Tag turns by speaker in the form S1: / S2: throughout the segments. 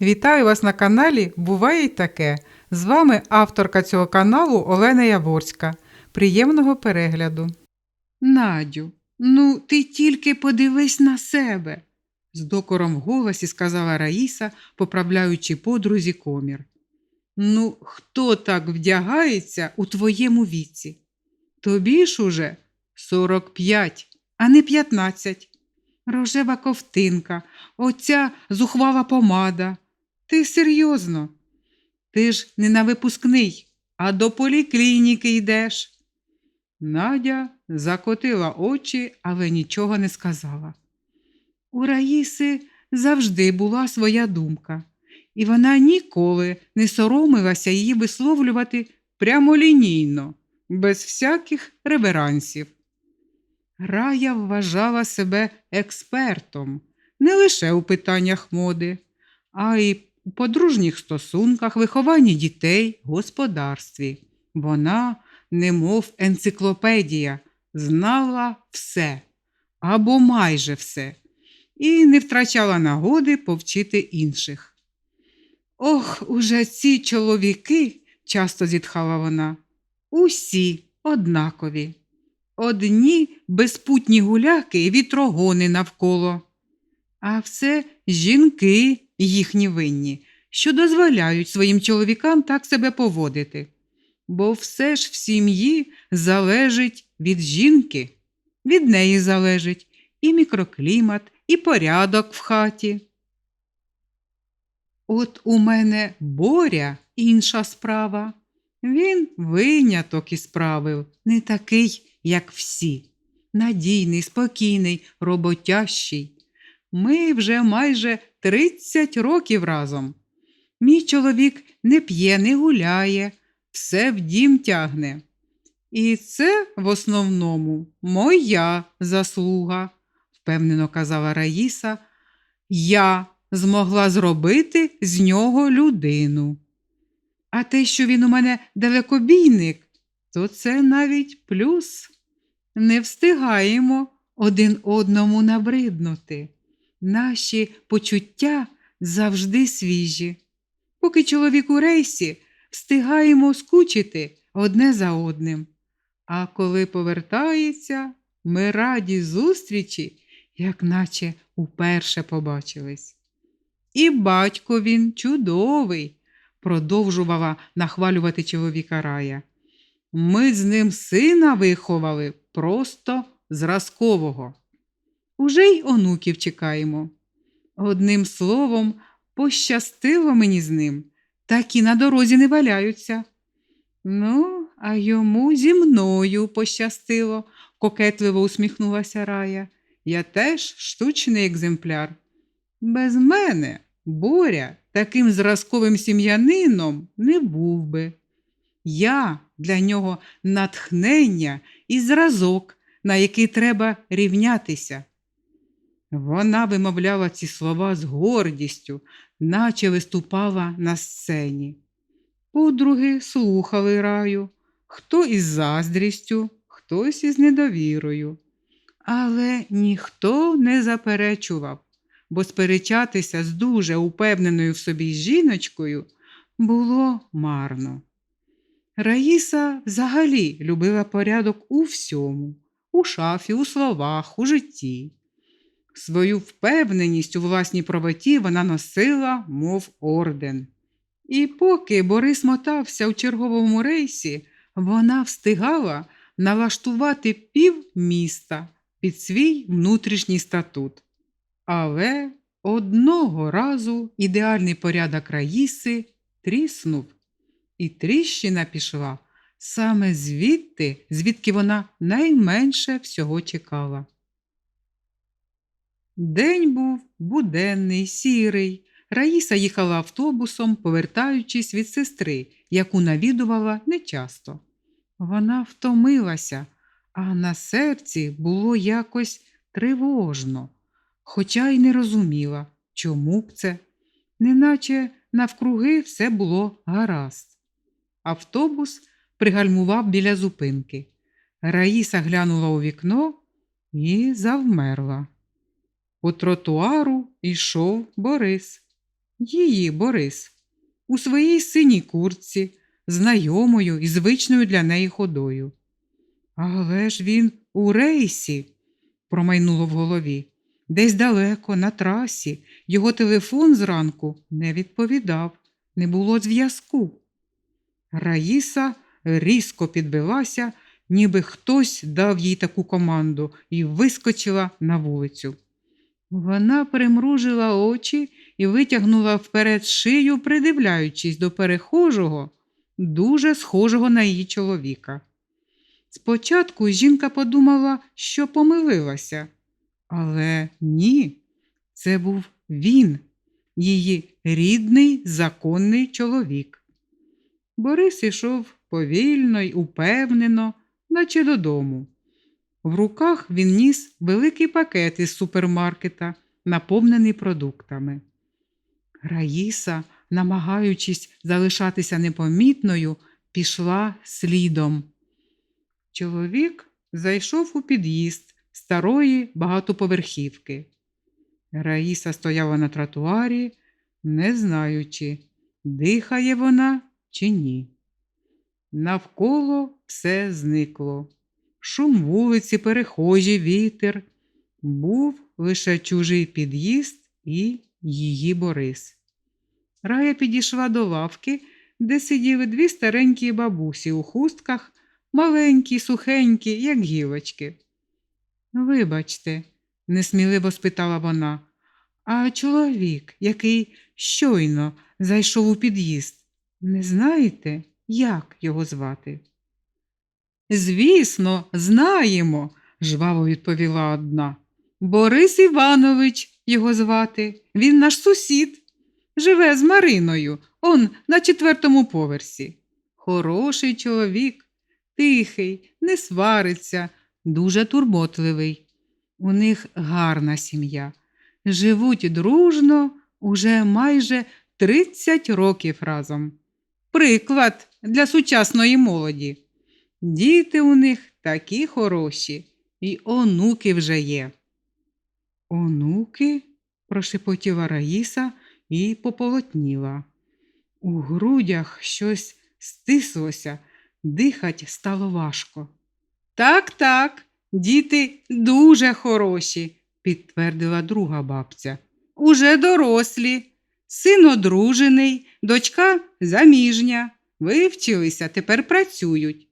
S1: Вітаю вас на каналі Буває й таке. З вами авторка цього каналу Олена Яворська. Приємного перегляду. Надю, ну ти тільки подивись на себе, з докором в голосі сказала Раїса, поправляючи подрузі комір. Ну, хто так вдягається у твоєму віці? Тобі ж уже 45, а не 15. Рожева ковтинка, оця зухвала помада. Ти серйозно? Ти ж не на випускний, а до поліклініки йдеш. Надя закотила очі, але нічого не сказала. У Раїси завжди була своя думка, і вона ніколи не соромилася її висловлювати прямолінійно, без всяких реверансів. Рая вважала себе експертом не лише у питаннях моди, а й у подружніх стосунках, вихованні дітей, господарстві. Вона, немов енциклопедія, знала все або майже все, і не втрачала нагоди повчити інших. Ох, уже ці чоловіки, часто зітхала вона, усі однакові. Одні безпутні гуляки і вітрогони навколо. А все жінки їхні винні, що дозволяють своїм чоловікам так себе поводити. Бо все ж в сім'ї залежить від жінки, від неї залежить і мікроклімат, і порядок в хаті. От у мене боря інша справа. Він виняток із правил, не такий, як всі. Надійний, спокійний, роботящий. Ми вже майже 30 років разом. Мій чоловік не п'є, не гуляє, все в дім тягне. І це в основному моя заслуга, впевнено казала Раїса. Я змогла зробити з нього людину. А те, що він у мене далекобійник, то це навіть плюс. Не встигаємо один одному набриднути. Наші почуття завжди свіжі. Поки чоловік у рейсі, встигаємо скучити одне за одним. А коли повертається, ми раді зустрічі, як наче уперше побачились. І батько він чудовий, продовжувала нахвалювати чоловіка Рая. Ми з ним сина виховали просто зразкового. Уже й онуків чекаємо. Одним словом, пощастило мені з ним, такі на дорозі не валяються. Ну, а йому зі мною пощастило, кокетливо усміхнулася Рая. Я теж штучний екземпляр. Без мене Боря таким зразковим сім'янином не був би. Я для нього натхнення і зразок, на який треба рівнятися. Вона вимовляла ці слова з гордістю, наче виступала на сцені. Подруги слухали раю, хто із заздрістю, хтось із недовірою. Але ніхто не заперечував, бо сперечатися з дуже упевненою в собі жіночкою було марно. Раїса взагалі любила порядок у всьому, у шафі, у словах, у житті. Свою впевненість у власній правоті вона носила, мов орден. І поки Борис мотався у черговому рейсі, вона встигала налаштувати пів міста під свій внутрішній статут. Але одного разу ідеальний порядок Раїси тріснув, і тріщина пішла саме звідти, звідки вона найменше всього чекала. День був буденний, сірий. Раїса їхала автобусом, повертаючись від сестри, яку навідувала нечасто. Вона втомилася, а на серці було якось тривожно, хоча й не розуміла, чому б це, неначе навкруги все було гаразд. Автобус пригальмував біля зупинки. Раїса глянула у вікно і завмерла. По тротуару йшов Борис. її Борис, у своїй синій куртці, знайомою і звичною для неї ходою. Але ж він у рейсі, промайнуло в голові. Десь далеко, на трасі, його телефон зранку не відповідав, не було зв'язку. Раїса різко підвелася, ніби хтось дав їй таку команду і вискочила на вулицю. Вона примружила очі і витягнула вперед шию, придивляючись до перехожого, дуже схожого на її чоловіка. Спочатку жінка подумала, що помилилася, але ні, це був він, її рідний законний чоловік. Борис ішов повільно й упевнено, наче додому. В руках він ніс великий пакет із супермаркета, наповнений продуктами. Раїса, намагаючись залишатися непомітною, пішла слідом. Чоловік зайшов у під'їзд старої багатоповерхівки. Раїса стояла на тротуарі, не знаючи, дихає вона чи ні. Навколо все зникло. Шум вулиці, перехожі, вітер. Був лише чужий під'їзд і її Борис. Рая підійшла до лавки, де сиділи дві старенькі бабусі у хустках, маленькі, сухенькі, як гілочки. Вибачте, несміливо спитала вона, а чоловік, який щойно зайшов у під'їзд, не знаєте, як його звати? Звісно, знаємо, жваво відповіла одна. Борис Іванович його звати. Він наш сусід. Живе з Мариною, он на четвертому поверсі. Хороший чоловік, тихий, не свариться, дуже турботливий. У них гарна сім'я. Живуть дружно уже майже 30 років разом. Приклад для сучасної молоді. Діти у них такі хороші, і онуки вже є. Онуки? прошепотіла Раїса і пополотніла. У грудях щось стислося, дихать стало важко. Так, так, діти дуже хороші, підтвердила друга бабця. Уже дорослі, син одружений, дочка заміжня. Вивчилися, тепер працюють.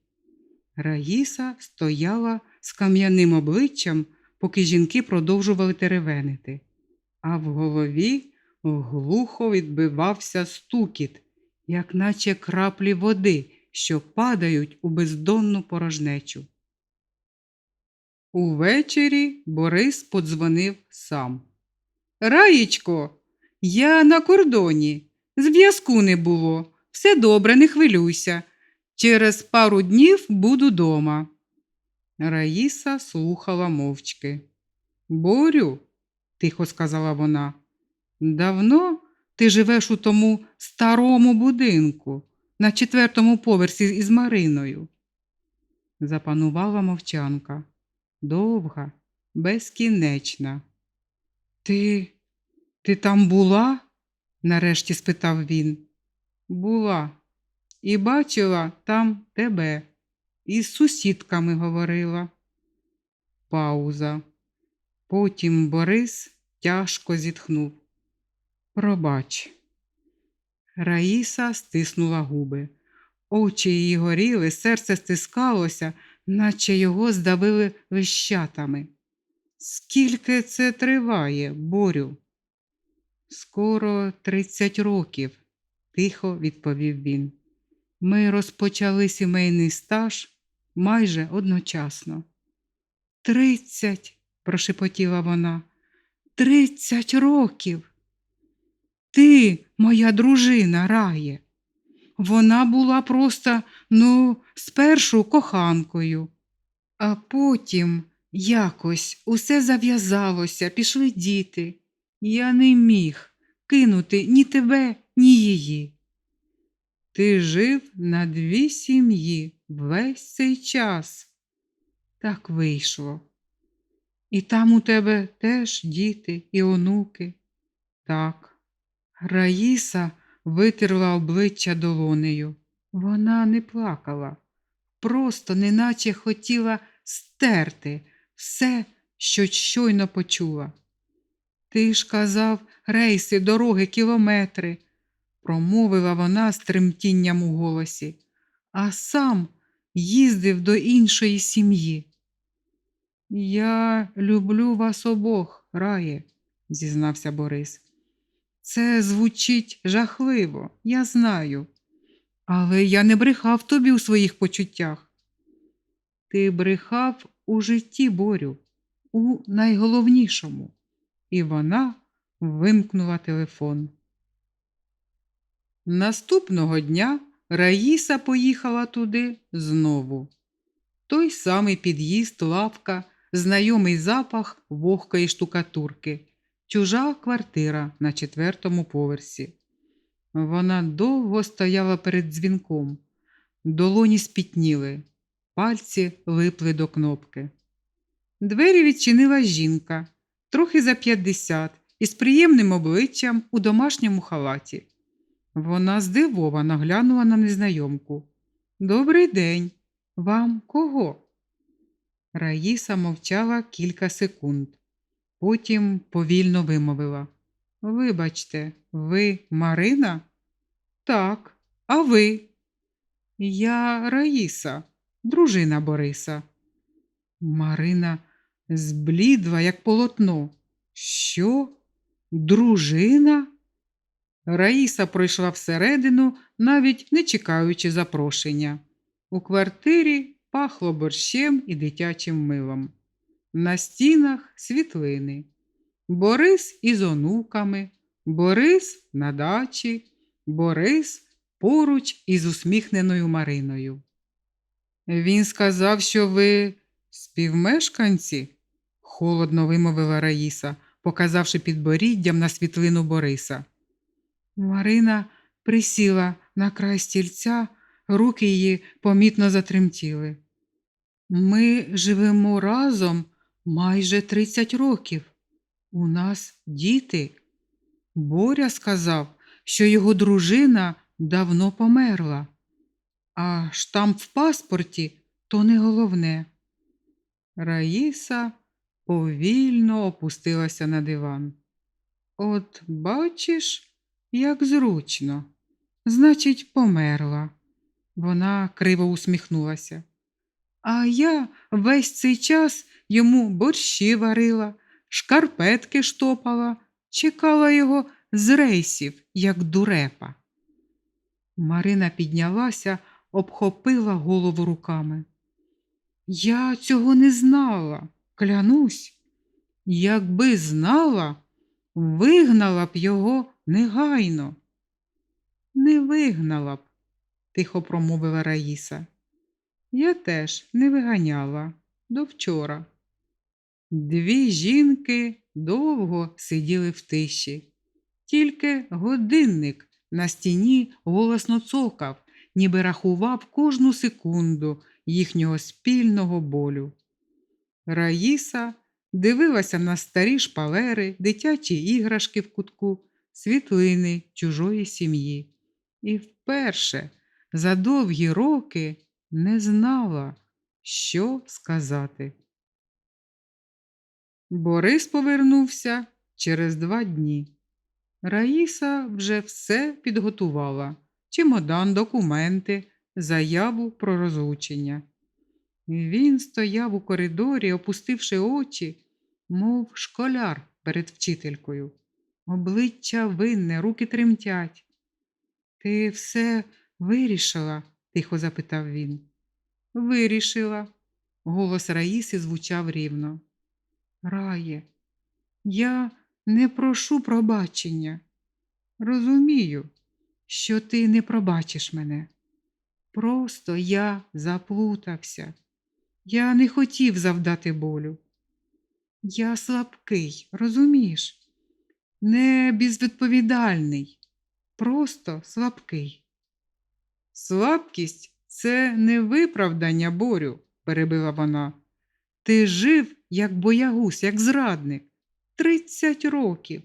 S1: Раїса стояла з кам'яним обличчям, поки жінки продовжували теревенити, а в голові глухо відбивався стукіт, як наче краплі води, що падають у бездонну порожнечу. Увечері Борис подзвонив сам. Раїчко, я на кордоні. Зв'язку не було. Все добре, не хвилюйся. Через пару днів буду дома. Раїса слухала мовчки. Борю, тихо сказала вона, давно ти живеш у тому старому будинку на четвертому поверсі із Мариною. Запанувала мовчанка, довга, безкінечна. Ти, ти там була? нарешті спитав він. Була і бачила там тебе. Із сусідками говорила. Пауза. Потім Борис тяжко зітхнув. Пробач. Раїса стиснула губи. Очі її горіли, серце стискалося, наче його здавили вищатами. Скільки це триває, Борю? Скоро тридцять років, тихо відповів він. Ми розпочали сімейний стаж майже одночасно. Тридцять, прошепотіла вона, тридцять років. Ти, моя дружина, рає. Вона була просто, ну, спершу коханкою, а потім якось усе зав'язалося, пішли діти. Я не міг кинути ні тебе, ні її. Ти жив на дві сім'ї весь цей час. Так вийшло. І там у тебе теж діти і онуки. Так, Раїса витерла обличчя долонею. Вона не плакала, просто неначе хотіла стерти все, що щойно почула. Ти ж казав, рейси, дороги, кілометри, промовила вона з тремтінням у голосі, а сам їздив до іншої сім'ї. Я люблю вас обох, рає, зізнався Борис. Це звучить жахливо, я знаю. Але я не брехав тобі у своїх почуттях. Ти брехав у житті, Борю, у найголовнішому. І вона вимкнула телефон. Наступного дня Раїса поїхала туди знову. Той самий під'їзд, лавка, знайомий запах вогкої штукатурки, чужа квартира на четвертому поверсі. Вона довго стояла перед дзвінком, долоні спітніли, пальці липли до кнопки. Двері відчинила жінка, трохи за п'ятдесят, із приємним обличчям у домашньому халаті. Вона здивовано глянула на незнайомку. Добрий день. Вам кого? Раїса мовчала кілька секунд. Потім повільно вимовила. Вибачте, ви Марина? Так, а ви? Я Раїса, дружина Бориса. Марина зблідла, як полотно. Що? Дружина? Раїса пройшла всередину, навіть не чекаючи запрошення. У квартирі пахло борщем і дитячим милом. На стінах світлини. Борис із онуками, Борис на дачі, Борис поруч із усміхненою Мариною. Він сказав, що ви співмешканці, холодно вимовила Раїса, показавши підборіддям на світлину Бориса. Марина присіла на край стільця, руки її помітно затремтіли. Ми живемо разом майже 30 років. У нас діти. Боря сказав, що його дружина давно померла, а штамп в паспорті то не головне. Раїса повільно опустилася на диван. От бачиш, як зручно. Значить, померла. Вона криво усміхнулася. А я весь цей час йому борщі варила, шкарпетки штопала, чекала його з рейсів, як дурепа. Марина піднялася, обхопила голову руками. Я цього не знала, клянусь. Якби знала, вигнала б його негайно. Не вигнала б, тихо промовила Раїса. Я теж не виганяла до вчора. Дві жінки довго сиділи в тиші, тільки годинник на стіні голосно цокав, ніби рахував кожну секунду їхнього спільного болю. Раїса дивилася на старі шпалери, дитячі іграшки в кутку, світлини чужої сім'ї. І вперше за довгі роки не знала, що сказати. Борис повернувся через два дні. Раїса вже все підготувала чемодан, документи, заяву про розлучення. Він стояв у коридорі, опустивши очі, мов школяр перед вчителькою. Обличчя винне, руки тремтять. Ти все вирішила? тихо запитав він. Вирішила. Голос Раїси звучав рівно. Рає, я не прошу пробачення. Розумію, що ти не пробачиш мене. Просто я заплутався. Я не хотів завдати болю. Я слабкий, розумієш? Не безвідповідальний, просто слабкий. Слабкість це не виправдання борю, перебила вона. Ти жив, як боягуз, як зрадник, тридцять років,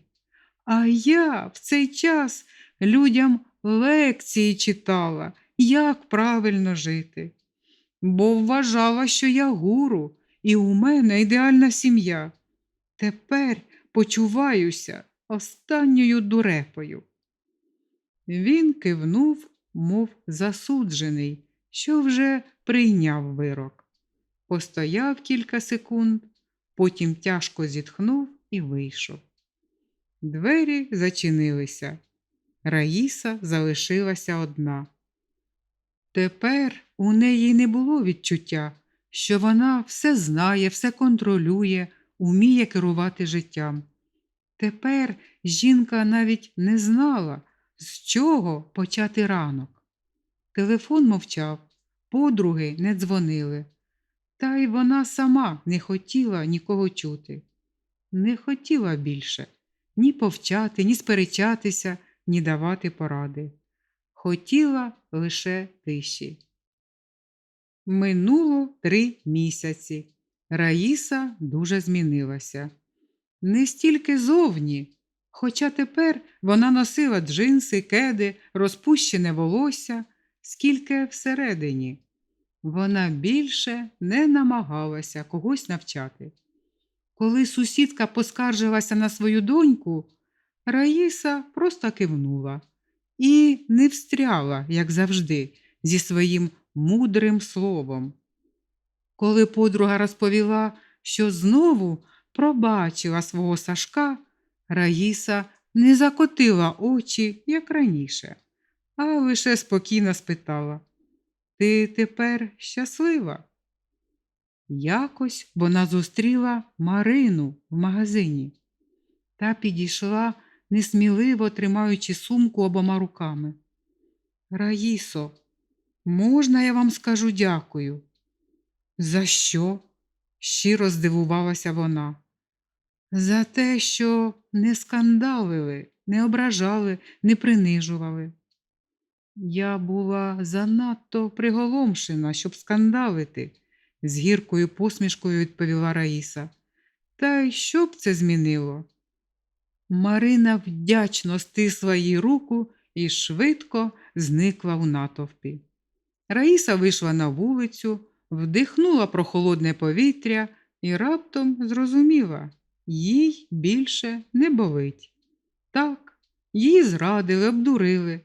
S1: А я в цей час людям лекції читала, як правильно жити. Бо вважала, що я гуру, і у мене ідеальна сім'я. Тепер почуваюся останньою дурепою. Він кивнув, мов засуджений, що вже прийняв вирок. Постояв кілька секунд, потім тяжко зітхнув і вийшов. Двері зачинилися. Раїса залишилася одна. Тепер у неї не було відчуття, що вона все знає, все контролює, уміє керувати життям. Тепер жінка навіть не знала, з чого почати ранок. Телефон мовчав, подруги не дзвонили, та й вона сама не хотіла нікого чути. Не хотіла більше ні повчати, ні сперечатися, ні давати поради. Хотіла лише тиші. Минуло три місяці. Раїса дуже змінилася. Не стільки зовні, хоча тепер вона носила джинси, кеди, розпущене волосся, скільки всередині. Вона більше не намагалася когось навчати. Коли сусідка поскаржилася на свою доньку, Раїса просто кивнула і не встряла, як завжди, зі своїм мудрим словом. Коли подруга розповіла, що знову пробачила свого Сашка, Раїса не закотила очі, як раніше, а лише спокійно спитала Ти тепер щаслива? Якось вона зустріла Марину в магазині та підійшла, несміливо тримаючи сумку обома руками. Раїсо, можна я вам скажу дякую? За що? щиро здивувалася вона. За те, що не скандалили, не ображали, не принижували. Я була занадто приголомшена, щоб скандалити, з гіркою посмішкою відповіла Раїса. Та й що б це змінило? Марина вдячно стисла їй руку і швидко зникла в натовпі. Раїса вийшла на вулицю, вдихнула прохолодне повітря і раптом зрозуміла, їй більше не болить. Так, її зрадили, обдурили,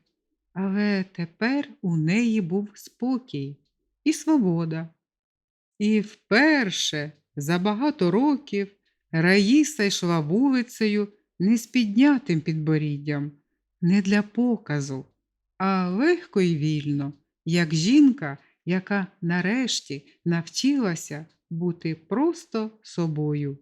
S1: але тепер у неї був спокій і свобода. І вперше за багато років Раїса йшла вулицею не з піднятим підборіддям, не для показу, а легко і вільно, як жінка, яка нарешті навчилася бути просто собою.